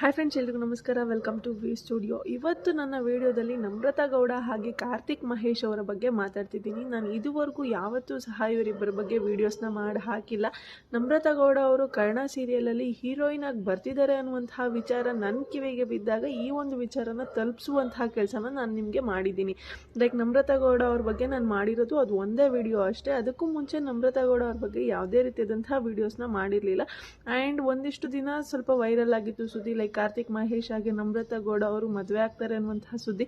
Hi friends ಎಲ್ರಿಗೂ ನಮಸ್ಕಾರ. Welcome to V studio ಇವತ್ತು ನನ್ನ ವಿಡಿಯೋದಲ್ಲಿ ನಮ್ರತಾ ಗೌಡ ಹಾಗೆ ಕಾರ್ತಿಕ್ ಮಹೇಶ್ ಅವರ ಬಗ್ಗೆ ಮಾತಾಡ್ತಿದ್ದೀನಿ. ನಾನು ಇದುವರೆಗೂ ಯಾವತ್ತೂ ಸಹ ಇವರಿಬ್ಬರ ಬಗ್ಗೆ ವೀಡಿಯೋಸ್ನ ಮಾಡಿ ಹಾಕಿಲ್ಲ. ನಮ್ರತಾ ಗೌಡ ಅವರು ಕರ್ಣ ಸೀರಿಯಲಲ್ಲಿ ಹೀರೋಯಿನ್ ಆಗಿ ಬರ್ತಿದ್ದಾರೆ ಅನ್ನುವಂತಹ ವಿಚಾರ ನನ್ನ ಕಿವಿಗೆ ಬಿದ್ದಾಗ ಈ ಒಂದು ವಿಚಾರನ ತಲುಪಿಸುವಂತಹ ಕೆಲಸನ ನಾನು ನಿಮಗೆ ಮಾಡಿದ್ದೀನಿ. ಲೈಕ್ ನಮ್ರತಾ ಗೌಡ ಅವ್ರ ಬಗ್ಗೆ ನಾನು ಮಾಡಿರೋದು ಅದು ಒಂದೇ ವಿಡಿಯೋ ಅಷ್ಟೇ. ಅದಕ್ಕೂ ಮುಂಚೆ ನಮ್ರತಾ ಗೌಡ ಅವ್ರ ಬಗ್ಗೆ ಯಾವುದೇ ರೀತಿಯಾದಂತಹ ವೀಡಿಯೋಸ್ನ ಮಾಡಿರಲಿಲ್ಲ. ಆ್ಯಂಡ್ ಒಂದಿಷ್ಟು ದಿನ ಸ್ವಲ್ಪ ವೈರಲ್ ಆಗಿತ್ತು ಸುದ್ದಿ ಲೈಕ್ ಕಾರ್ತಿಕ್ ಮಹೇಶ್ ಹಾಗೆ ನಮ್ರತಾ ಗೌಡ ಅವರು ಮದುವೆ ಆಗ್ತಾರೆ ಅನ್ನುವಂತಹ ಸುದ್ದಿ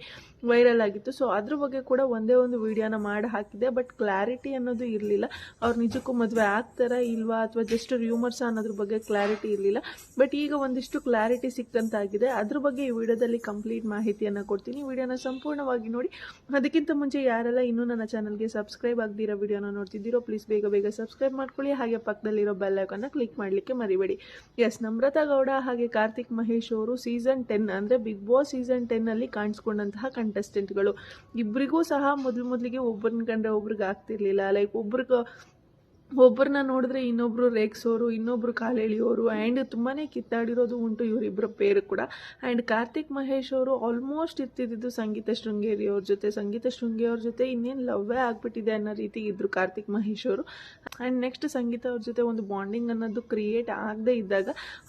ವೈರಲ್ ಆಗಿತ್ತು. ಸೊ ಅದ್ರ ಬಗ್ಗೆ ಕೂಡ ಒಂದೇ ಒಂದು ವಿಡಿಯೋನ ಮಾಡಿ ಹಾಕಿದೆ ಬಟ್ ಕ್ಲಾರಿಟಿ ಅನ್ನೋದು ಇರಲಿಲ್ಲ. ಅವ್ರು ನಿಜಕ್ಕೂ ಮದುವೆ ಆಗ್ತಾರಾ ಇಲ್ವಾ ಅಥವಾ ಜಸ್ಟ್ ರ್ಯೂಮರ್ಸ್ ಅನ್ನೋದ್ರ ಬಗ್ಗೆ ಕ್ಲಾರಿಟಿ ಇರಲಿಲ್ಲ. ಬಟ್ ಈಗ ಒಂದಿಷ್ಟು ಕ್ಲಾರಿಟಿ ಸಿಕ್ಕಂತಾಗಿದೆ ಅದ್ರ ಬಗ್ಗೆ ಈ ವಿಡಿಯೋದಲ್ಲಿ ಕಂಪ್ಲೀಟ್ ಮಾಹಿತಿಯನ್ನು ಕೊಡ್ತೀನಿ. ವಿಡಿಯೋನ ಸಂಪೂರ್ಣವಾಗಿ ನೋಡಿ. ಅದಕ್ಕಿಂತ ಮುಂಚೆ ಯಾರೆಲ್ಲ ಇನ್ನೂ ನನ್ನ ಚಾನಲ್ಗೆ ಸಬ್ಸ್ಕ್ರೈಬ್ ಆಗದಿರೋ ವಿಡಿಯೋನ ನೋಡ್ತಿದ್ದೀರೋ ಪ್ಲೀಸ್ ಬೇಗ ಬೇಗ ಸಬ್ಸ್ಕ್ರೈಬ್ ಮಾಡ್ಕೊಳ್ಳಿ. ಹಾಗೆ ಪಕ್ಕದಲ್ಲಿರೋ ಬೆಲ್ ಕ್ಲಿಕ್ ಮಾಡಲಿಕ್ಕೆ ಮರಿಬೇಡಿ. ಎಸ್ ನಮ್ರತಾ ಗೌಡ ಹಾಗೆ ಕಾರ್ತಿಕ್ ಮಹೇಶ್ ಅವರು ಸೀಸನ್ ಟೆನ್ ಅಂದರೆ ಬಿಗ್ ಬಾಸ್ ಸೀಸನ್ ಟೆನ್ನಲ್ಲಿ ಕಾಣಿಸ್ಕೊಂಡಂತಹ ಕಂಟೆಸ್ಟೆಂಟ್ಗಳು ಇಬ್ಬರಿಗೂ ಸಹ ಮೊದಲು ಮೊದಲಿಗೆ ಒಬ್ಬರನ್ನ ಕಂಡ್ರೆ ಒಬ್ರಿಗೆ ಆಗ್ತಿರ್ಲಿಲ್ಲ. ಲೈಕ್ ಒಬ್ರಿಗೆ ಒಬ್ಬರನ್ನ ನೋಡಿದ್ರೆ ಇನ್ನೊಬ್ಬರು ರೇಗ್ಸೋರು ಇನ್ನೊಬ್ಬರು ಕಾಲೆಳೆಯೋರು ಆ್ಯಂಡ್ ತುಂಬಾ ಕಿತ್ತಾಡಿರೋದು ಉಂಟು ಇವರಿಬ್ಬರ ಪೇರು ಕೂಡ. ಆ್ಯಂಡ್ ಕಾರ್ತಿಕ್ ಮಹೇಶ್ ಅವರು ಆಲ್ಮೋಸ್ಟ್ ಇರ್ತಿದ್ದು ಸಂಗೀತ ಶೃಂಗೇರಿ ಅವ್ರ ಜೊತೆ. ಸಂಗೀತ ಶೃಂಗೇರಿ ಅವ್ರ ಜೊತೆ ಇನ್ನೇನು ಲವ್ವೇ ಆಗಿಬಿಟ್ಟಿದೆ ಅನ್ನೋ ರೀತಿ ಇದ್ದರು ಕಾರ್ತಿಕ್ ಮಹೇಶ್ ಅವರು. ಆ್ಯಂಡ್ ನೆಕ್ಸ್ಟ್ ಸಂಗೀತ ಅವ್ರ ಜೊತೆ ಒಂದು ಬಾಂಡಿಂಗ್ ಅನ್ನೋದು ಕ್ರಿಯೇಟ್ ಆಗದೇ ಇದ್ದಾಗ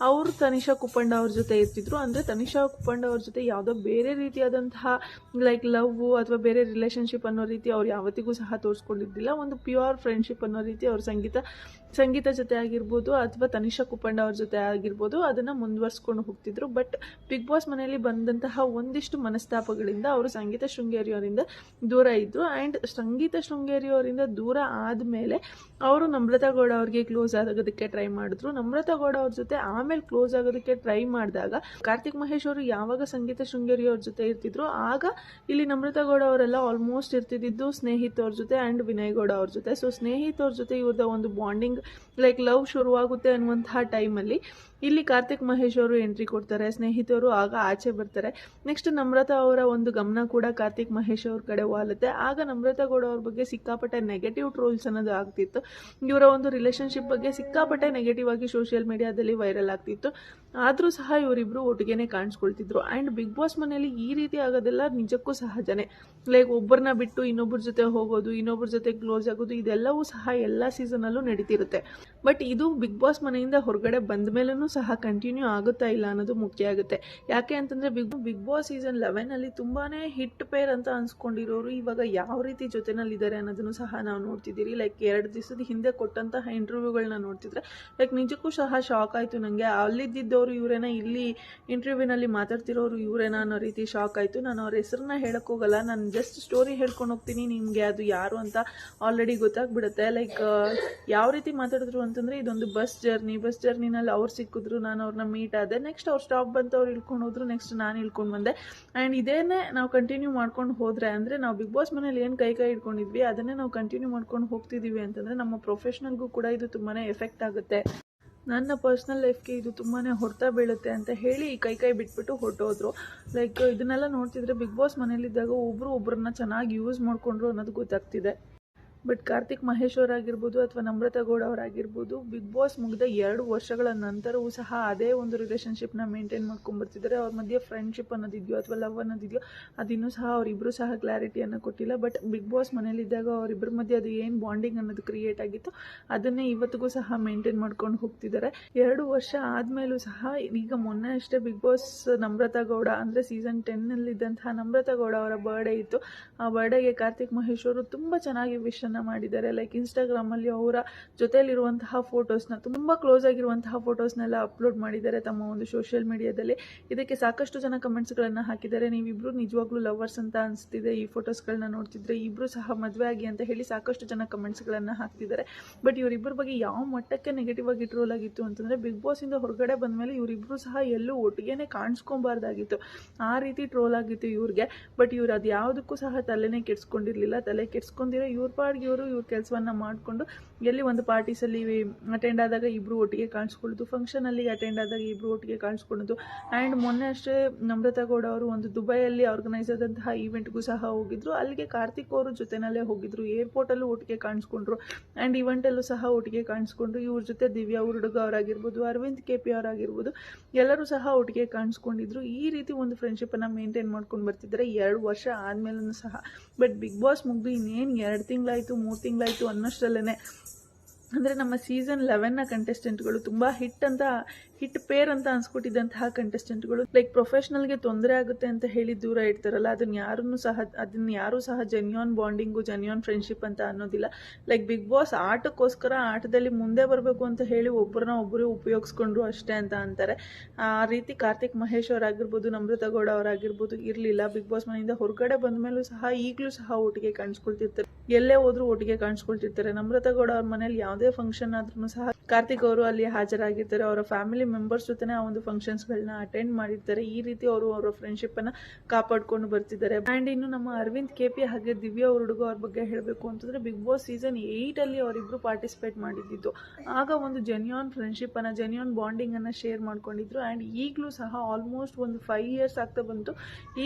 ಅವರು ತನಿಷಾ ಕುಪ್ಪಂಡ ಅವ್ರ ಜೊತೆ ಇರ್ತಿದ್ರು. ಅಂದರೆ ತನಿಷಾ ಕುಪ್ಪಂಡ ಅವ್ರ ಜೊತೆ ಯಾವುದೋ ಬೇರೆ ರೀತಿಯಾದಂತಹ ಲೈಕ್ ಲವ್ ಅಥವಾ ಬೇರೆ ರಿಲೇಷನ್ಶಿಪ್ ಅನ್ನೋ ರೀತಿ ಅವ್ರು ಯಾವತ್ತಿಗೂ ಸಹ ತೋರಿಸ್ಕೊಂಡಿದ್ದಿಲ್ಲ. ಒಂದು ಪ್ಯೂರ್ ಫ್ರೆಂಡ್ಶಿಪ್ ಅನ್ನೋ ರೀತಿ ಅವ್ರ ಸಂಗೀತ ಸಂಗೀತ ಜೊತೆ ಆಗಿರ್ಬೋದು ಅಥವಾ ತನಿಷಾ ಕುಪ್ಪಂಡ ಅವ್ರ ಜೊತೆ ಆಗಿರ್ಬೋದು ಅದನ್ನು ಮುಂದುವರ್ಸ್ಕೊಂಡು ಹೋಗ್ತಿದ್ರು. ಬಟ್ ಬಿಗ್ ಬಾಸ್ ಮನೆಯಲ್ಲಿ ಬಂದಂತಹ ಒಂದಿಷ್ಟು ಮನಸ್ತಾಪಗಳಿಂದ ಅವರು ಸಂಗೀತ ಶೃಂಗೇರಿಯವರಿಂದ ದೂರ ಇದ್ದರು ಆ್ಯಂಡ್ ಸಂಗೀತ ಶೃಂಗೇರಿಯವರಿಂದ ದೂರ ಆದಮೇಲೆ ಅವರು ನಮ್ರತಾ ಗೌಡ ಅವ್ರಿಗೆ ಕ್ಲೋಸ್ ಆಗೋದಕ್ಕೆ ಟ್ರೈ ಮಾಡಿದ್ರು. ನಮ್ರತಾ ಗೌಡ ಅವ್ರ ಜೊತೆ ಆಮೇಲೆ ಕ್ಲೋಸ್ ಆಗೋದಕ್ಕೆ ಟ್ರೈ ಮಾಡಿದಾಗ ಕಾರ್ತಿಕ್ ಮಹೇಶ್ ಅವರು ಯಾವಾಗ ಸಂಗೀತ ಶೃಂಗೇರಿ ಅವ್ರ ಜೊತೆ ಇರ್ತಿದ್ರು, ಆಗ ಇಲ್ಲಿ ನಮ್ರತಾ ಗೌಡ ಅವರೆಲ್ಲ ಆಲ್ಮೋಸ್ಟ್ ಇರ್ತಿದ್ದು ಸ್ನೇಹಿತ್ ಅವ್ರ ಜೊತೆ ಆ್ಯಂಡ್ ವಿನಯ್ ಗೌಡ ಅವ್ರ ಜೊತೆ. ಸೊ ಸ್ನೇಹಿತ್ ಅವ್ರ ಜೊತೆ ಇವ್ರದ್ದು ಒಂದು ಬಾಂಡಿಂಗ್ ಲೈಕ್ ಲವ್ ಶುರುವಾಗುತ್ತೆ ಅನ್ನುವಂತಹ ಟೈಮಲ್ಲಿ ಇಲ್ಲಿ ಕಾರ್ತಿಕ್ ಮಹೇಶ್ ಅವರು ಎಂಟ್ರಿ ಕೊಡ್ತಾರೆ, ಸ್ನೇಹಿತರು ಆಗ ಆಚೆ ಬರ್ತಾರೆ. ನೆಕ್ಸ್ಟ್ ನಮ್ರತಾ ಅವರ ಒಂದು ಗಮನ ಕೂಡ ಕಾರ್ತಿಕ್ ಮಹೇಶ್ ಅವ್ರ ಕಡೆ ವಾಲುತ್ತೆ. ಆಗ ನಮ್ರತಾ ಗೌಡ ಅವ್ರ ಬಗ್ಗೆ ಸಿಕ್ಕಾಪಟ್ಟೆ ನೆಗೆಟಿವ್ ಟ್ರೋಲ್ಸ್ ಅನ್ನೋದು ಆಗ್ತಿತ್ತು. ಇವರ ಒಂದು ರಿಲೇಶನ್ಶಿಪ್ ಬಗ್ಗೆ ಸಿಕ್ಕಾಪಟ್ಟೆ ನೆಗೆಟಿವ್ ಆಗಿ ಸೋಷಿಯಲ್ ಮೀಡಿಯಾದಲ್ಲಿ ವೈರಲ್ ಆಗ್ತಿತ್ತು. ಆದರೂ ಸಹ ಇವರಿಬ್ಬರು ಒಟ್ಟಿಗೆನೆ ಕಾಣಿಸ್ಕೊಳ್ತಿದ್ರು. ಆ್ಯಂಡ್ ಬಿಗ್ ಬಾಸ್ ಮನೆಯಲ್ಲಿ ಈ ರೀತಿ ಆಗೋದೆಲ್ಲ ನಿಜಕ್ಕೂ ಸಹಜನೇ. ಲೈಕ್ ಒಬ್ಬರನ್ನ ಬಿಟ್ಟು ಇನ್ನೊಬ್ಬರ ಜೊತೆ ಹೋಗೋದು, ಇನ್ನೊಬ್ಬರ ಜೊತೆ ಕ್ಲೋಸ್ ಆಗೋದು, ಇದೆಲ್ಲವೂ ಸಹ ಎಲ್ಲ ಸೀಸನಲ್ಲೂ ನಡೀತಿರುತ್ತೆ. ಬಟ್ ಇದು ಬಿಗ್ ಬಾಸ್ ಮನೆಯಿಂದ ಹೊರಗಡೆ ಬಂದ ಮೇಲೂ ಸಹ ಕಂಟಿನ್ಯೂ ಆಗುತ್ತಾ ಇಲ್ಲ ಅನ್ನೋದು ಮುಖ್ಯ ಆಗುತ್ತೆ. ಯಾಕೆ ಅಂತಂದರೆ ಬಿಗ್ ಬಿಗ್ ಬಾಸ್ ಸೀಸನ್ ಲೆವೆನಲ್ಲಿ ತುಂಬಾ ಹಿಟ್ ಪೇರ್ ಅಂತ ಅನ್ಸ್ಕೊಂಡಿರೋರು ಇವಾಗ ಯಾವ ರೀತಿ ಜೊತೆನಲ್ಲಿದ್ದಾರೆ ಅನ್ನೋದನ್ನು ಸಹ ನಾವು ನೋಡ್ತಿದ್ದೀರಿ. ಲೈಕ್ ಎರಡು ದಿವಸದ ಹಿಂದೆ ಕೊಟ್ಟಂತಹ ಇಂಟರ್ವ್ಯೂಗಳನ್ನ ನೋಡ್ತಿದ್ರೆ ಲೈಕ್ ನಿಜಕ್ಕೂ ಸಹ ಶಾಕ್ ಆಯಿತು ನನಗೆ ಅಲ್ಲಿದ್ದಿದ್ದವರು ಇವರೇನ? ಇಲ್ಲಿ ಇಂಟರ್ವ್ಯೂನಲ್ಲಿ ಮಾತಾಡ್ತಿರೋರು ಇವರೇನ ಅನ್ನೋ ರೀತಿ ಶಾಕ್ ಆಯಿತು. ನಾನು ಅವ್ರ ಹೆಸರನ್ನ ಹೇಳೋಕ್ಕೋಗಲ್ಲ ನಾನು ಜಸ್ಟ್ ಸ್ಟೋರಿ ಹೇಳ್ಕೊಂಡು ಹೋಗ್ತೀನಿ. ನಿಮಗೆ ಅದು ಯಾರು ಅಂತ ಆಲ್ರೆಡಿ ಗೊತ್ತಾಗ್ಬಿಡುತ್ತೆ. ಲೈಕ್ ಯಾವ ರೀತಿ ಮಾತಾಡಿದ್ರು ಅಂತಂದರೆ ಇದೊಂದು ಬಸ್ ಜರ್ನಿ ಬಸ್ ಜರ್ನಿನಲ್ಲಿ ಅವ್ರು ಸಿಕ್ಕಿದ್ರು, ನಾನು ಅವ್ರನ್ನ ಮೀಟ್ ಆದೆ. ನೆಕ್ಸ್ಟ್ ಅವ್ರು ಸ್ಟಾಪ್ ಬಂತು, ಅವ್ರು ಇಳ್ಕೊಂಡು ಹೋದ್ರು ನೆಕ್ಸ್ಟ್ ನಾನು ಇಳ್ಕೊಂಡು ಬಂದೆ. ಆ್ಯಂಡ್ ಇದೇನೇ ನಾವು ಕಂಟಿನ್ಯೂ ಮಾಡ್ಕೊಂಡು ಹೋದರೆ ಅಂದರೆ, ನಾವು ಬಿಗ್ ಬಾಸ್ ಮನೇಲಿ ಏನು ಕೈ ಕೈ ಇಟ್ಕೊಂಡಿದ್ವಿ, ಅದನ್ನೇ ನಾವು ಕಂಟಿನ್ಯೂ ಮಾಡ್ಕೊಂಡು ಹೋಗ್ತಿದ್ದೀವಿ ಅಂತಂದರೆ, ನಮ್ಮ ಪ್ರೊಫೆಷ್ನಲ್ಗೂ ಕೂಡ ಇದು ತುಂಬಾ ಎಫೆಕ್ಟ್ ಆಗುತ್ತೆ. ನನ್ನ ಪರ್ಸ್ನಲ್ ಲೈಫ್ಗೆ ಇದು ತುಂಬಾ ಹೊಡೆತ ಬೀಳುತ್ತೆ ಅಂತ ಹೇಳಿ ಕೈ ಕೈ ಬಿಟ್ಬಿಟ್ಟು ಹೊರಟೋದ್ರು. ಲೈಕ್ ಇದನ್ನೆಲ್ಲ ನೋಡ್ತಿದ್ರೆ ಬಿಗ್ ಬಾಸ್ ಮನೇಲಿದ್ದಾಗ ಒಬ್ಬರು ಒಬ್ಬರನ್ನ ಚೆನ್ನಾಗಿ ಯೂಸ್ ಮಾಡಿಕೊಂಡ್ರು ಅನ್ನೋದು ಗೊತ್ತಾಗ್ತಿದೆ. ಬಟ್ ಕಾರ್ತಿಕ್ ಮಹೇಶ್ ಅವರಾಗಿರ್ಬೋದು ಅಥವಾ ನಮ್ರತಾ ಗೌಡ ಅವರಾಗಿರ್ಬೋದು ಬಿಗ್ ಬಾಸ್ ಮುಗಿದ ಎರಡು ವರ್ಷಗಳ ನಂತರವೂ ಸಹ ಅದೇ ಒಂದು ರಿಲೇಷನ್ಶಿಪ್ನ ಮೇಂಟೈನ್ ಮಾಡ್ಕೊಂಡ್ಬರ್ತಿದ್ದಾರೆ. ಅವ್ರ ಮಧ್ಯೆ ಫ್ರೆಂಡ್ಶಿಪ್ ಅನ್ನೋದಿದೆಯೋ ಅಥವಾ ಲವ್ ಅನ್ನೋದಿದೆಯೋ, ಅದಿನ್ನೂ ಸಹ ಅವರಿಬ್ಬರು ಸಹ ಕ್ಲಾರಿಟಿಯನ್ನು ಕೊಟ್ಟಿಲ್ಲ. ಬಟ್ ಬಿಗ್ ಬಾಸ್ ಮನೇಲಿದ್ದಾಗ ಅವರಿಬ್ಬರ ಮಧ್ಯೆ ಅದು ಏನು ಬಾಂಡಿಂಗ್ ಅನ್ನೋದು ಕ್ರಿಯೇಟ್ ಆಗಿತ್ತು, ಅದನ್ನೇ ಇವತ್ತಿಗೂ ಸಹ ಮೇಂಟೈನ್ ಮಾಡ್ಕೊಂಡು ಹೋಗ್ತಿದ್ದಾರೆ. ಎರಡು ವರ್ಷ ಆದಮೇಲೂ ಸಹ ಈಗ ಮೊನ್ನೆ ಅಷ್ಟೇ ಬಿಗ್ ಬಾಸ್ ನಮ್ರತಾ ಗೌಡ ಅಂದರೆ ಸೀಸನ್ ಟೆನ್ನಲ್ಲಿದ್ದಂತಹ ನಮ್ರತಾ ಗೌಡ ಅವರ ಬರ್ಡೇ ಇತ್ತು. ಆ ಬರ್ಡೇಗೆ ಕಾರ್ತಿಕ್ ಮಹೇಶ್ ಅವರು ತುಂಬ ಚೆನ್ನಾಗಿ ವಿಶನ್ನು ಮಾಡಿದ್ದಾರೆ. ಲೈಕ್ ಇನ್ಸ್ಟಾಗ್ರಾಮಲ್ಲಿ ಅವರ ಜೊತೆಯಲ್ಲಿರುವಂತಹ ಫೋಟೋಸ್ನ ತುಂಬ ಕ್ಲೋಸ್ ಆಗಿರುವಂತಹ ಫೋಟೋಸ್ನೆಲ್ಲ ಅಪ್ಲೋಡ್ ಮಾಡಿದ್ದಾರೆ ತಮ್ಮ ಒಂದು ಸೋಷಿಯಲ್ ಮೀಡಿಯಾದಲ್ಲಿ ಇದಕ್ಕೆ ಸಾಕಷ್ಟು ಜನ ಕಮೆಂಟ್ಸ್ಗಳನ್ನು ಹಾಕಿದ್ದಾರೆ. ನೀವಿಬ್ಬರು ನಿಜವಾಗ್ಲೂ ಲವರ್ಸ್ ಅಂತ ಅನಿಸ್ತಿದೆ ಈ ಫೋಟೋಸ್ಗಳನ್ನ ನೋಡ್ತಿದ್ರೆ. ಇಬ್ಬರು ಸಹ ಮದುವೆ ಆಗಿ ಅಂತ ಹೇಳಿ ಸಾಕಷ್ಟು ಜನ ಕಮೆಂಟ್ಸ್ಗಳನ್ನು ಹಾಕ್ತಿದ್ದಾರೆ. ಬಟ್ ಇವರಿಬ್ಬರ ಬಗ್ಗೆ ಯಾವ ಮಟ್ಟಕ್ಕೆ ನೆಗೆಟಿವ್ ಆಗಿ ಟ್ರೋಲ್ ಆಗಿತ್ತು ಅಂತಂದರೆ ಬಿಗ್ ಬಾಸಿಂದ ಹೊರಗಡೆ ಬಂದ ಮೇಲೆ ಇವರಿಬ್ಬರು ಸಹ ಎಲ್ಲೂ ಒಟ್ಟಿಗೆನೇ ಕಾಣಿಸ್ಕೊಬಾರ್ದಾಗಿತ್ತು. ಆ ರೀತಿ ಟ್ರೋಲ್ ಆಗಿತ್ತು ಇವ್ರಿಗೆ. ಬಟ್ ಇವ್ರು ಅದು ಯಾವುದಕ್ಕೂ ಸಹ ತಲೆನೇ ಕೆಡ್ಸ್ಕೊಂಡಿರಲಿಲ್ಲ. ತಲೆ ಕೆಡ್ಸ್ಕೊಂಡಿರೋ ಇವ್ರ ಪಾಡ್ಗೆ ಇವರು ಇವ್ರ ಕೆಲಸವನ್ನ ಮಾಡಿಕೊಂಡು ಎಲ್ಲಿ ಒಂದು ಪಾರ್ಟೀಸಲ್ಲಿ ಅಟೆಂಡ್ ಆದಾಗ ಇಬ್ಬರು ಒಟ್ಟಿಗೆ ಕಾಣಿಸ್ಕೊಳ್ಳೋದು ಫಂಕ್ಷನಲ್ಲಿ ಅಟೆಂಡ್ ಆದಾಗ ಇಬ್ಬರು ಒಟ್ಟಿಗೆ ಕಾಣಿಸ್ಕೊಳ್ಳೋದು. ಆ್ಯಂಡ್ ಮೊನ್ನೆ ಅಷ್ಟೇ ನಮ್ರತಾ ಗೌಡ ಅವರು ಒಂದು ದುಬೈಯಲ್ಲಿ ಆರ್ಗನೈಸ್ ಆದಂತಹ ಈವೆಂಟ್ಗೂ ಸಹ ಹೋಗಿದ್ರು. ಅಲ್ಲಿಗೆ ಕಾರ್ತಿಕ್ ಅವರು ಜೊತೆನಲ್ಲೇ ಹೋಗಿದ್ರು. ಏರ್ಪೋರ್ಟಲ್ಲೂ ಒಟ್ಟಿಗೆ ಕಾಣಿಸ್ಕೊಂಡ್ರು. ಆ್ಯಂಡ್ ಇವೆಂಟಲ್ಲೂ ಸಹ ಒಟ್ಟಿಗೆ ಕಾಣಿಸ್ಕೊಂಡ್ರು. ಇವ್ರ ಜೊತೆ ದಿವ್ಯಾ ಹುಡುಗ ಅವರಾಗಿರ್ಬೋದು, ಅರವಿಂದ್ ಕೆ ಪಿ ಅವರಾಗಿರ್ಬೋದು, ಎಲ್ಲರೂ ಸಹ ಒಟ್ಟಿಗೆ ಕಾಣಿಸ್ಕೊಂಡಿದ್ರು. ಈ ರೀತಿ ಒಂದು ಫ್ರೆಂಡ್ಶಿಪ್ಪನ್ನು ಮೇಂಟೈನ್ ಮಾಡ್ಕೊಂಡು ಬರ್ತಿದ್ದಾರೆ ಎರಡು ವರ್ಷ ಆದಮೇಲೂ ಸಹ. ಬಟ್ ಬಿಗ್ ಬಾಸ್ ಮುಗಿದು ಇನ್ನೇನು ಎರಡು ತಿಂಗಳಾಯಿತು, ಮೂರು ತಿಂಗಳಾಯಿತು ಅನ್ನೋಷ್ಟರಲ್ಲೇ ಅಂದರೆ ನಮ್ಮ ಸೀಸನ್ ಲೆವೆನ್ನ ಕಂಟೆಸ್ಟೆಂಟ್ಗಳು ತುಂಬ ಹಿಟ್ ಅಂತ ಹಿಟ್ ಪೇರ್ ಅಂತ ಅನ್ಸ್ಕೊಟ್ಟಿದ್ದಂತಹ ಕಂಟೆಸ್ಟೆಂಟ್ಗಳು ಲೈಕ್ ಪ್ರೊಫೆಷ್ನಲ್ಗೆ ತೊಂದರೆ ಆಗುತ್ತೆ ಅಂತ ಹೇಳಿ ದೂರ ಇಡ್ತಾರಲ್ಲ ಅದನ್ನ ಯಾರನ್ನು ಸಹ ಅದನ್ನ ಯಾರೂ ಸಹ ಜೆನ್ಯೂನ್ ಬಾಂಡಿಂಗು ಜೆನ್ಯೂನ್ ಫ್ರೆಂಡ್ಶಿಪ್ ಅಂತ ಅನ್ನೋದಿಲ್ಲ. ಲೈಕ್ ಬಿಗ್ ಬಾಸ್ ಆಟಕ್ಕೋಸ್ಕರ ಆಟದಲ್ಲಿ ಮುಂದೆ ಬರಬೇಕು ಅಂತ ಹೇಳಿ ಒಬ್ಬರನ್ನ ಒಬ್ಬರು ಉಪಯೋಗಿಸ್ಕೊಂಡ್ರು ಅಷ್ಟೇ ಅಂತ ಅಂತಾರೆ. ಆ ರೀತಿ ಕಾರ್ತಿಕ್ ಮಹೇಶ್ ಅವರಾಗಿರ್ಬೋದು, ನಮ್ರತಾ ಗೌಡ ಅವರಾಗಿರ್ಬೋದು ಇರಲಿಲ್ಲ. ಬಿಗ್ ಬಾಸ್ ಮನೆಯಿಂದ ಹೊರಗಡೆ ಬಂದ ಮೇಲೂ ಸಹ ಈಗಲೂ ಸಹ ಒಟ್ಟಿಗೆ ಕಾಣಿಸ್ಕೊಳ್ತಿರ್ತಾರೆ. ಎಲ್ಲೇ ಹೋದ್ರೂ ಒಟ್ಟಿಗೆ ಕಾಣಿಸ್ಕೊಳ್ತಿರ್ತಾರೆ. ನಮ್ರತಾ ಗೌಡ ಅವ್ರ ಮನೇಲಿ ಯಾವುದೇ ಫಂಕ್ಷನ್ ಆದ್ರೂ ಸಹ ಕಾರ್ತಿಕ್ ಅವರು ಅಲ್ಲಿ ಹಾಜರಾಗಿರ್ತಾರೆ. ಅವರ ಫ್ಯಾಮಿಲಿ ಮೆಂಬರ್ಸ್ ಜೊತೆನೇ ಆ ಒಂದು ಫಂಕ್ಷನ್ಸ್ಗಳನ್ನ ಅಟೆಂಡ್ ಮಾಡಿರ್ತಾರೆ. ಈ ರೀತಿ ಅವರು ಅವರ ಫ್ರೆಂಡ್ಶಿಪ್ ಅನ್ನ ಕಾಪಾಡ್ಕೊಂಡು ಬರ್ತಿದ್ದಾರೆ. ಆ್ಯಂಡ್ ಇನ್ನು ನಮ್ಮ ಅರವಿಂದ್, ಕೆ ಪಿ ಹಾಗೆ ದಿವ್ಯಾ ಹುಡುಗ ಅವ್ರ ಬಗ್ಗೆ ಹೇಳಬೇಕು ಅಂತಂದ್ರೆ ಬಿಗ್ ಬಾಸ್ ಸೀಸನ್ ಏಯ್ಟಲ್ಲಿ ಅವರಿಬ್ರು ಪಾರ್ಟಿಸಿಪೇಟ್ ಮಾಡಿದ್ದಿದ್ದು. ಆಗ ಒಂದು ಜೆನ್ಯೂನ್ ಫ್ರೆಂಡ್ಶಿಪ್ ಅನ್ನ ಜೆನ್ಯೂನ್ ಬಾಂಡಿಂಗ್ ಅನ್ನ ಶೇರ್ ಮಾಡ್ಕೊಂಡಿದ್ರು. ಆ್ಯಂಡ್ ಈಗಲೂ ಸಹ ಆಲ್ಮೋಸ್ಟ್ ಒಂದು ಫೈವ್ ಇಯರ್ಸ್ ಆಗ್ತಾ ಬಂತು.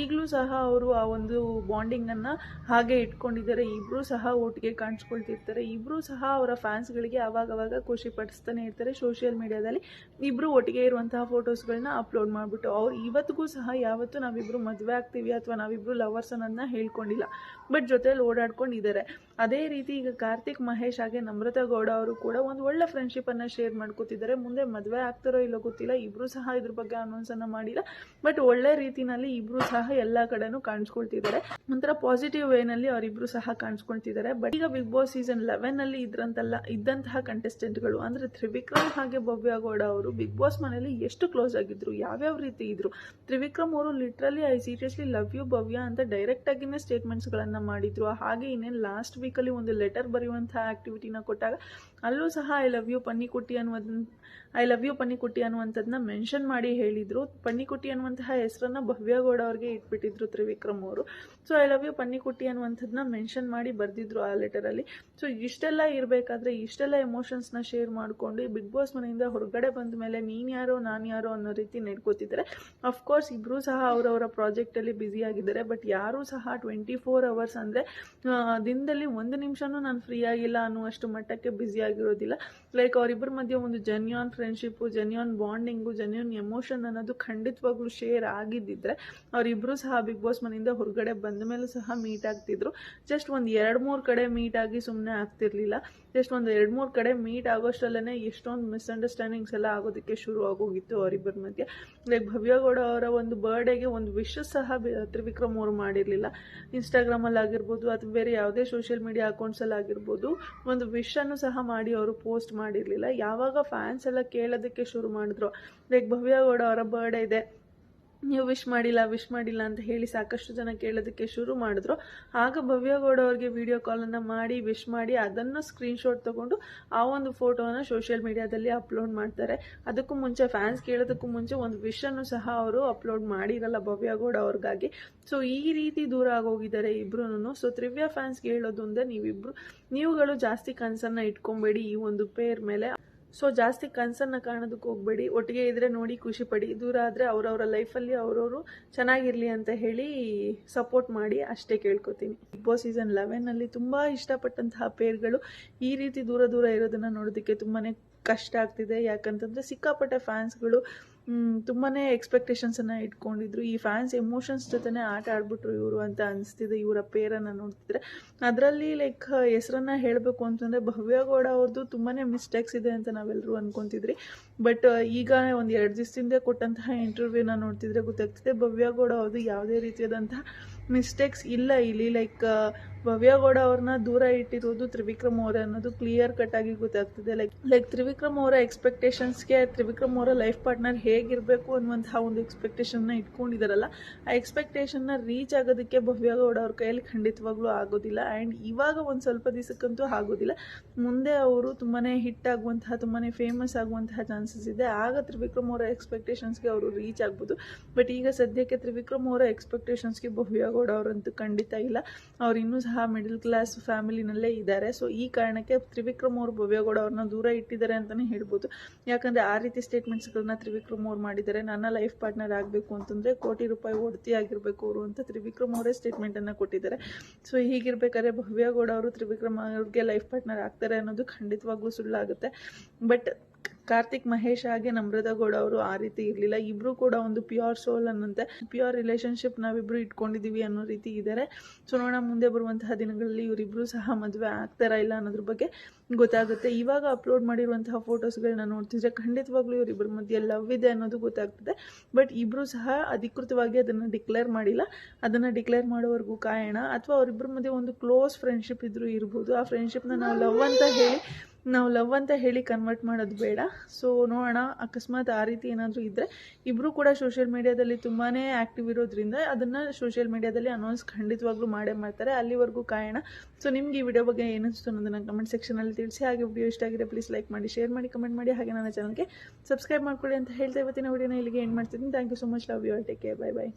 ಈಗಲೂ ಸಹ ಅವರು ಆ ಒಂದು ಬಾಂಡಿಂಗ್ ಅನ್ನ ಹಾಗೆ ಇಟ್ಕೊಂಡಿದ್ದಾರೆ. ಇಬ್ರು ಸಹ ಒಟ್ಟಿಗೆ ಕಾಣಿಸ್ಕೊಳ್ತಿರ್ತಾರೆ. ಇಬ್ರು ಸಹ ಅವರ ಫ್ಯಾನ್ಸ್ಗಳಿಗೆ ಆವಾಗವಾಗ ಖುಷಿ ಖುಷಿ ಪಡಿಸ್ತಾನೆ ಇರ್ತಾರೆ ಸೋಷಿಯಲ್ ಮೀಡಿಯಾದಲ್ಲಿ ಇಬ್ಬರು ಒಟ್ಟಿಗೆ ಇರುವಂತಹ ಫೋಟೋಸ್ಗಳನ್ನ ಅಪ್ಲೋಡ್ ಮಾಡಿಬಿಟ್ಟು, ಅವ್ರು ಇವತ್ತಿಗೂ ಸಹ ಯಾವತ್ತೂ ನಾವಿಬ್ರು ಮದುವೆ ಆಗ್ತೀವಿ ಅಥವಾ ನಾವಿಬ್ಬರು ಲವರ್ಸ್ ಅನ್ನೋದನ್ನ ಹೇಳ್ಕೊಂಡಿಲ್ಲ. ಬಟ್ ಜೊತೆಯಲ್ಲಿ ಓಡಾಡ್ಕೊಂಡಿದ್ದಾರೆ. ಅದೇ ರೀತಿ ಈಗ ಕಾರ್ತಿಕ್ ಮಹೇಶ್ ಹಾಗೆ ನಮ್ರತಾ ಗೌಡ ಅವರು ಕೂಡ ಒಂದು ಒಳ್ಳೆ ಫ್ರೆಂಡ್ಶಿಪ್ ಅನ್ನ ಶೇರ್ ಮಾಡ್ಕೋತಿದ್ದಾರೆ. ಮುಂದೆ ಮದುವೆ ಆಗ್ತಾರೋ ಇಲ್ಲೋ ಗೊತ್ತಿಲ್ಲ. ಇಬ್ರು ಸಹ ಇದ್ರ ಬಗ್ಗೆ ಅನೌನ್ಸ್ ಅನ್ನ ಮಾಡಿಲ್ಲ. ಬಟ್ ಒಳ್ಳೆ ರೀತಿನಲ್ಲಿ ಇಬ್ರು ಸಹ ಎಲ್ಲಾ ಕಡೆನೂ ಕಾಣಿಸ್ಕೊಳ್ತಿದ್ದಾರೆ. ಒಂಥರ ಪಾಸಿಟಿವ್ ವೇನಲ್ಲಿ ಅವರಿಬ್ರು ಸಹ ಕಾಣಿಸ್ಕೊಳ್ತಿದ್ದಾರೆ. ಬಟ್ ಈಗ ಬಿಗ್ ಬಾಸ್ ಸೀಸನ್ ಲೆವೆನ್ ಅಲ್ಲಿ ಇದ್ರಂತಲ್ಲ, ಇದ್ದಂತಹ ಕಂಟೆಸ್ಟೆಂಟ್ಗಳು ಅಂದ್ರೆ ತ್ರಿವಿಕ್ರಮ್ ಹಾಗೆ ಭವ್ಯ ಗೌಡ ಅವರು ಬಿಗ್ ಬಾಸ್ ಮನೆಯಲ್ಲಿ ಎಷ್ಟು ಕ್ಲೋಸ್ ಆಗಿದ್ರು, ಯಾವ್ಯಾವ ರೀತಿ ಇದ್ರು? ತ್ರಿವಿಕ್ರಮ್ ಅವರು literally I seriously love you Bhavya ಅಂತ ಡೈರೆಕ್ಟ್ ಆಗಿನೇ ಸ್ಟೇಟ್ಮೆಂಟ್ಸ್ ಗಳನ್ನ ಮಾಡಿದ್ರು. ಹಾಗೆ ಇನ್ನೇನು ಲಾಸ್ಟ್ ವೀಕಲ್ಲಿ ಒಂದು ಲೆಟರ್ ಬರೆಯುವಂತಹ ಆಕ್ಟಿವಿಟಿನ ಕೊಟ್ಟಾಗ ಅಲ್ಲೂ ಸಹ ಐ ಲವ್ ಯು ಪನ್ನಿಕುಟ್ಟಿ ಅನ್ನೋದನ್ನ ಐ ಲವ್ ಯು ಪನ್ನಿಕುಟ್ಟಿ ಅನ್ನುವಂಥದ್ದನ್ನ ಮೆನ್ಷನ್ ಮಾಡಿ ಹೇಳಿದ್ರು. ಪನ್ನಿಕುಟ್ಟಿ ಅನ್ನುವಂತಹ ಹೆಸರನ್ನ ಭವ್ಯಗೌಡ ಅವ್ರಿಗೆ ಇಟ್ಬಿಟ್ಟಿದ್ರು ತ್ರಿವಿಕ್ರಮ್ ಅವರು. So I love you Pannikutti ಅನ್ನುವಂಥದ್ದನ್ನ ಮೆನ್ಷನ್ ಮಾಡಿ ಬರೆದಿದ್ರು ಆ ಲೆಟರಲ್ಲಿ ಸೊ ಇಷ್ಟೆಲ್ಲ ಇರಬೇಕಾದ್ರೆ ಇಷ್ಟೆಲ್ಲ ಎಮೋಷನ್ಸ್ನ ಶೇರ್ ಮಾಡಿಕೊಂಡು ಬಿಗ್ ಬಾಸ್ ಮನೆಯಿಂದ ಹೊರಗಡೆ ಬಂದ ಮೇಲೆ ನೀನು ಯಾರೋ, ನಾನು ಯಾರೋ ಅನ್ನೋ ರೀತಿ ನಡ್ಕೋತಿದ್ದಾರೆ. ಅಫ್ಕೋರ್ಸ್ ಇಬ್ಬರೂ ಸಹ ಅವರವರ ಪ್ರಾಜೆಕ್ಟಲ್ಲಿ ಬ್ಯುಸಿ ಆಗಿದ್ದಾರೆ. ಬಟ್ ಯಾರೂ ಸಹ ಟ್ವೆಂಟಿ ಫೋರ್ ಅವರ್ಸ್ ಅಂದರೆ ದಿನದಲ್ಲಿ ಒಂದು ನಿಮಿಷನೂ ನಾನು ಫ್ರೀ ಆಗಿಲ್ಲ ಅನ್ನುವಷ್ಟು ಮಟ್ಟಕ್ಕೆ ಬ್ಯುಸಿ ಆಗಿರೋದಿಲ್ಲ. ಲೈಕ್ ಅವರಿಬ್ಬರ ಮಧ್ಯೆ ಒಂದು genuine friendship genuine bonding genuine emotion ಅನ್ನೋದು ಖಂಡಿತವಾಗ್ಲೂ ಶೇರ್ ಆಗಿದ್ದಿದ್ರೆ ಅವರಿಬ್ಬರು ಸಹ ಬಿಗ್ ಬಾಸ್ ಮನೆಯಿಂದ ಹೊರಗಡೆ ಬಂದ ಮೇಲೆ ಸಹ ಮೀಟ್ ಆಗ್ತಿದ್ರು. ಜಸ್ಟ್ ಒಂದು ಎರಡು ಮೂರು ಕಡೆ ಮೀಟ್ ಆಗಿ ಸುಮ್ಮನೆ ಆಗ್ತಿರ್ಲಿಲ್ಲ. ಜಸ್ಟ್ ಒಂದು ಎರಡು ಮೂರು ಕಡೆ ಮೀಟ್ ಆಗೋಷ್ಟರಲ್ಲೇ ಎಷ್ಟೊಂದು ಮಿಸ್ಅಂಡರ್ಸ್ಟ್ಯಾಂಡಿಂಗ್ಸ್ ಎಲ್ಲ ಆಗೋದಕ್ಕೆ ಶುರು ಆಗೋಗಿತ್ತು ಅವರಿಬ್ಬರ ಮಧ್ಯೆ. ಲೈಕ್ ಭವ್ಯಗೌಡ ಅವರ ಒಂದು ಬರ್ಡೇಗೆ ಒಂದು ವಿಶ್ ಸಹ ತ್ರಿವಿಕ್ರಮ್ ಅವರು ಮಾಡಿರಲಿಲ್ಲ. ಇನ್ಸ್ಟಾಗ್ರಾಮಲ್ಲಿ ಆಗಿರ್ಬೋದು ಅಥವಾ ಬೇರೆ ಯಾವುದೇ ಸೋಷಿಯಲ್ ಮೀಡಿಯಾ ಅಕೌಂಟ್ಸಲ್ಲಿ ಆಗಿರ್ಬೋದು, ಒಂದು ವಿಶನ್ನು ಸಹ ಮಾಡಿ ಅವರು ಪೋಸ್ಟ್ ಮಾಡಿರಲಿಲ್ಲ. ಯಾವಾಗ ಫ್ಯಾನ್ಸ್ ಎಲ್ಲ ಕೇಳೋದಕ್ಕೆ ಶುರು ಮಾಡಿದ್ರು. ಲೈಕ್ ಭವ್ಯಗೌಡ ಅವರ ಬರ್ಡೇ ಇದೆ. ನೀವು ವಿಶ್ ಮಾಡಿಲ್ಲ ವಿಶ್ ಮಾಡಿಲ್ಲ ಅಂತ ಹೇಳಿ ಸಾಕಷ್ಟು ಜನ ಕೇಳೋದಕ್ಕೆ ಶುರು ಮಾಡಿದ್ರು. ಆಗ ಭವ್ಯಗೌಡ ಅವ್ರಿಗೆ ವಿಡಿಯೋ ಕಾಲನ್ನು ಮಾಡಿ ವಿಶ್ ಮಾಡಿ ಅದನ್ನು ಸ್ಕ್ರೀನ್ಶಾಟ್ ತಗೊಂಡು ಆ ಒಂದು ಫೋಟೋನ ಸೋಷಿಯಲ್ ಮೀಡಿಯಾದಲ್ಲಿ ಅಪ್ಲೋಡ್ ಮಾಡ್ತಾರೆ. ಅದಕ್ಕೂ ಮುಂಚೆ ಫ್ಯಾನ್ಸ್ ಕೇಳೋದಕ್ಕೂ ಮುಂಚೆ ಒಂದು ವಿಶನ್ನು ಸಹ ಅವರು ಅಪ್ಲೋಡ್ ಮಾಡಿರಲ್ಲ ಭವ್ಯಗೌಡ ಅವ್ರಿಗಾಗಿ. ಸೊ ಈ ರೀತಿ ದೂರ ಆಗೋಗಿದ್ದಾರೆ ಇಬ್ರು ಸೊ ತ್ರಿವ್ಯ ಫ್ಯಾನ್ಸ್ ಹೇಳೋದು ಅಂದರೆ ನೀವಿಬ್ರು. ನೀವುಗಳು ಜಾಸ್ತಿ ಕನ್ಸನ್ನ ಇಟ್ಕೊಬೇಡಿ ಈ ಒಂದು ಪೇರ್ ಮೇಲೆ. ಸೊ ಜಾಸ್ತಿ ಕನ್ಸನ್ನ ಕಾಣೋದಕ್ಕೆ ಹೋಗಬೇಡಿ. ಒಟ್ಟಿಗೆ ಇದ್ದರೆ ನೋಡಿ ಖುಷಿ ಪಡಿ. ದೂರ ಆದರೆ ಅವರವರ ಲೈಫಲ್ಲಿ ಅವರವರು ಚೆನ್ನಾಗಿರಲಿ ಅಂತ ಹೇಳಿ ಸಪೋರ್ಟ್ ಮಾಡಿ ಅಷ್ಟೇ ಕೇಳ್ಕೊತೀನಿ. ಬಿಗ್ ಬಾಸ್ ಸೀಸನ್ ಲೆವೆನಲ್ಲಿ ತುಂಬ ಇಷ್ಟಪಟ್ಟಂತಹ ಪೇರ್ಗಳು ಈ ರೀತಿ ದೂರ ದೂರ ಇರೋದನ್ನು ನೋಡೋದಕ್ಕೆ ತುಂಬಾ ಕಷ್ಟ ಆಗ್ತಿದೆ. ಯಾಕಂತಂದರೆ ಸಿಕ್ಕಾಪಟ್ಟೆ ಫ್ಯಾನ್ಸ್ಗಳು ತುಂಬಾ ಎಕ್ಸ್ಪೆಕ್ಟೇಷನ್ಸನ್ನು ಇಟ್ಕೊಂಡಿದ್ರು. ಈ ಫ್ಯಾನ್ಸ್ ಎಮೋಷನ್ಸ್ ಜೊತೆನೇ ಆಟ ಆಡ್ಬಿಟ್ರು ಇವರು ಅಂತ ಅನಿಸ್ತಿದೆ. ಇವರ ಪೇರನ್ನು ನೋಡ್ತಿದ್ರೆ. ಅದರಲ್ಲಿ ಲೈಕ್ ಹೆಸರನ್ನು ಹೇಳಬೇಕು ಅಂತಂದರೆ ಭವ್ಯಗೌಡ ಅವ್ರದ್ದು ತುಂಬಾ ಮಿಸ್ಟೇಕ್ಸ್ ಇದೆ ಅಂತ ನಾವೆಲ್ಲರೂ ಅನ್ಕೊಂತಿದ್ರಿ. ಬಟ್ ಈಗ ಒಂದು ಎರಡು ದಿವಸದಿಂದ ಕೊಟ್ಟಂತಹ ಇಂಟರ್ವ್ಯೂನ ನೋಡ್ತಿದ್ರೆ ಗೊತ್ತಾಗ್ತಿದೆ ಭವ್ಯಗೌಡ ಅವ್ರದ್ದು ಯಾವುದೇ ರೀತಿಯಾದಂತಹ ಮಿಸ್ಟೇಕ್ಸ್ ಇಲ್ಲ ಇಲ್ಲಿ. ಲೈಕ್ ಭವ್ಯಗೌಡ ಅವ್ರನ್ನ ದೂರ ಇಟ್ಟಿರೋದು ತ್ರಿವಿಕ್ರಮ್ ಅವರೇ ಅನ್ನೋದು ಕ್ಲಿಯರ್ ಕಟ್ ಆಗಿ ಗೊತ್ತಾಗ್ತಿದೆ. ಲೈಕ್ ಲೈಕ್ ತ್ರಿವಿಕ್ರಮ್ ಅವರ ಎಕ್ಸ್ಪೆಕ್ಟೇಷನ್ಸ್ಗೆ ತ್ರಿವಿಕ್ರಮ್ ಅವರ ಲೈಫ್ ಪಾರ್ಟ್ನರ್ ಹೇಗಿರಬೇಕು ಅನ್ನುವಂತಹ ಒಂದು ಎಕ್ಸ್ಪೆಕ್ಟೇಷನ್ನ ಇಟ್ಕೊಂಡಿದಾರಲ್ಲ, ಆ ಎಕ್ಸ್ಪೆಕ್ಟೇಷನ್ನ ರೀಚ್ ಆಗೋದಕ್ಕೆ ಭವ್ಯ ಗೌಡ ಅವ್ರ ಕೈಯಲ್ಲಿ ಖಂಡಿತವಾಗ್ಲೂ ಆಗೋದಿಲ್ಲ. ಆ್ಯಂಡ್ ಇವಾಗ ಒಂದು ಸ್ವಲ್ಪ ದಿವಸಕ್ಕಂತೂ ಆಗೋದಿಲ್ಲ. ಮುಂದೆ ಅವರು ತುಂಬಾ ಹಿಟ್ ಆಗುವಂತಹ ತುಂಬಾ ಫೇಮಸ್ ಆಗುವಂತಹ ಚಾನ್ಸಸ್ ಇದೆ. ಆಗ ತ್ರಿವಿಕ್ರಮ್ ಅವರ ಎಕ್ಸ್ಪೆಕ್ಟೇಷನ್ಸ್ಗೆ ಅವರು ರೀಚ್ ಆಗ್ಬೋದು. ಬಟ್ ಈಗ ಸದ್ಯಕ್ಕೆ ತ್ರಿವಿಕ್ರಮ್ ಅವರ ಎಕ್ಸ್ಪೆಕ್ಟೇಷನ್ಸ್ಗೆ ಭವ್ಯ ಗೌಡ ಅವರಂತೂ ಖಂಡಿತ ಇಲ್ಲ. ಅವ್ರು ಇನ್ನೂ ಸಹ ಮಿಡಲ್ ಕ್ಲಾಸ್ ಫ್ಯಾಮಿಲಿನಲ್ಲೇ ಇದ್ದಾರೆ. ಸೊ ಈ ಕಾರಣಕ್ಕೆ ತ್ರಿವಿಕ್ರಮ್ ಅವರು ಭವ್ಯಗೌಡ ಅವ್ರನ್ನ ದೂರ ಇಟ್ಟಿದ್ದಾರೆ ಅಂತಲೇ ಹೇಳ್ಬೋದು. ಯಾಕಂದರೆ ಆ ರೀತಿ ಸ್ಟೇಟ್ಮೆಂಟ್ಸ್ಗಳನ್ನ ತ್ರಿವಿಕ್ರಮ್ ಅವ್ರು ಮಾಡಿದ್ದಾರೆ. ನನ್ನ ಲೈಫ್ ಪಾರ್ಟ್ನರ್ ಆಗಬೇಕು ಅಂತಂದರೆ ಕೋಟಿ ರೂಪಾಯಿ ಒಡ್ತಿ ಆಗಿರಬೇಕು ಅವರು ಅಂತ ತ್ರಿವಿಕ್ರಮ್ ಅವರೇ ಸ್ಟೇಟ್ಮೆಂಟನ್ನು ಕೊಟ್ಟಿದ್ದಾರೆ. ಸೊ ಹೀಗಿರ್ಬೇಕಾದ್ರೆ ಭವ್ಯಗೌಡ ಅವರು ತ್ರಿವಿಕ್ರಮ್ ಅವ್ರಿಗೆ ಲೈಫ್ ಪಾರ್ಟ್ನರ್ ಆಗ್ತಾರೆ ಅನ್ನೋದು ಖಂಡಿತವಾಗ್ಲೂ ಸುಳ್ಳಾಗುತ್ತೆ. ಬಟ್ ಕಾರ್ತಿಕ್ ಮಹೇಶ್ ಹಾಗೆ ನಮ್ರತಾ ಗೌಡ ಅವರು ಆ ರೀತಿ ಇರಲಿಲ್ಲ. ಇಬ್ರು ಕೂಡ ಒಂದು ಪ್ಯೂರ್ ಸೋಲ್ ಅನ್ನಂತೆ ಪ್ಯೂರ್ ರಿಲೇಶನ್ಶಿಪ್ ನಾವಿಬ್ರು ಇಟ್ಕೊಂಡಿದ್ದೀವಿ ಅನ್ನೋ ರೀತಿ ಇದ್ದಾರೆ ಸೊ ನೋಡೋಣ, ಮುಂದೆ ಬರುವಂತಹ ದಿನಗಳಲ್ಲಿ ಇವರಿಬ್ರು ಸಹ ಮದುವೆ ಆಗ್ತಾರಾ ಇಲ್ಲ ಅನ್ನೋದ್ರ ಬಗ್ಗೆ ಗೊತ್ತಾಗುತ್ತೆ. ಇವಾಗ ಅಪ್ಲೋಡ್ ಮಾಡಿರುವಂತಹ ಫೋಟೋಸ್ಗಳನ್ನ ನೋಡ್ತಿದ್ರೆ ಖಂಡಿತವಾಗ್ಲೂ ಇವರಿಬ್ಬರ ಮಧ್ಯೆ ಲವ್ ಇದೆ ಅನ್ನೋದು ಗೊತ್ತಾಗ್ತದೆ. ಬಟ್ ಇಬ್ರು ಸಹ ಅಧಿಕೃತವಾಗಿ ಅದನ್ನು ಡಿಕ್ಲೇರ್ ಮಾಡಿಲ್ಲ. ಅದನ್ನು ಡಿಕ್ಲೇರ್ ಮಾಡೋವರೆಗೂ ಕಾಯೋಣ. ಅಥವಾ ಅವರಿಬ್ಬರ ಮಧ್ಯೆ ಒಂದು ಕ್ಲೋಸ್ ಫ್ರೆಂಡ್ಶಿಪ್ ಇದ್ರೂ ಇರ್ಬೋದು. ಆ ಫ್ರೆಂಡ್ಶಿಪ್ನ ನಾವು ಲವ್ ಅಂತ ಹೇಳಿ ನಾವು ಲವ್ ಅಂತ ಹೇಳಿ ಕನ್ವರ್ಟ್ ಮಾಡೋದು ಬೇಡ. ಸೊ ನೋಡೋಣ, ಅಕಸ್ಮಾತ್ ಆ ರೀತಿ ಏನಾದರೂ ಇದ್ದರೆ ಇಬ್ಬರು ಕೂಡ ಸೋಷಿಯಲ್ ಮೀಡಿಯಾದಲ್ಲಿ ತುಂಬಾ ಆ್ಯಕ್ಟಿವ್ ಇರೋದ್ರಿಂದ ಅದನ್ನು ಸೋಷಿಯಲ್ ಮೀಡಿಯಾದಲ್ಲಿ ಅನೌನ್ಸ್ ಖಂಡಿತವಾಗ್ಲೂ ಮಾಡೇ ಮಾಡ್ತಾರೆ. ಅಲ್ಲಿವರೆಗೂ ಕಾಯೋಣ. ಸೊ ನಿಮ್ಗೆ ಈ ವಿಡಿಯೋ ಬಗ್ಗೆ ಏನಿಸ್ತು ಅನ್ನೋದನ್ನು ಕಮೆಂಟ್ ಸೆಕ್ಷನಲ್ಲಿ ತಿಳಿಸಿ. ಹಾಗೆ ವಿಡಿಯೋ ಇಷ್ಟ ಆಗಿದೆ ಪ್ಲೀಸ್ ಲೈಕ್ ಮಾಡಿ ಶೇರ್ ಮಾಡಿ ಕಮೆಂಟ್ ಮಾಡಿ. ಹಾಗೆ ನನ್ನ ಚಾನಲ್ಗೆ ಸಬ್ಸ್ಕ್ರೈಬ್ ಮಾಡ್ಕೊಳ್ಳಿ ಅಂತ ಹೇಳ್ತಾ ಇವತ್ತಿನ ವಿಡಿಯೋನ ಇಲ್ಲಿಗೆ ಎಂಡ್ ಮಾಡ್ತಿದ್ದೀನಿ. Thank you so much love you all take care bye bye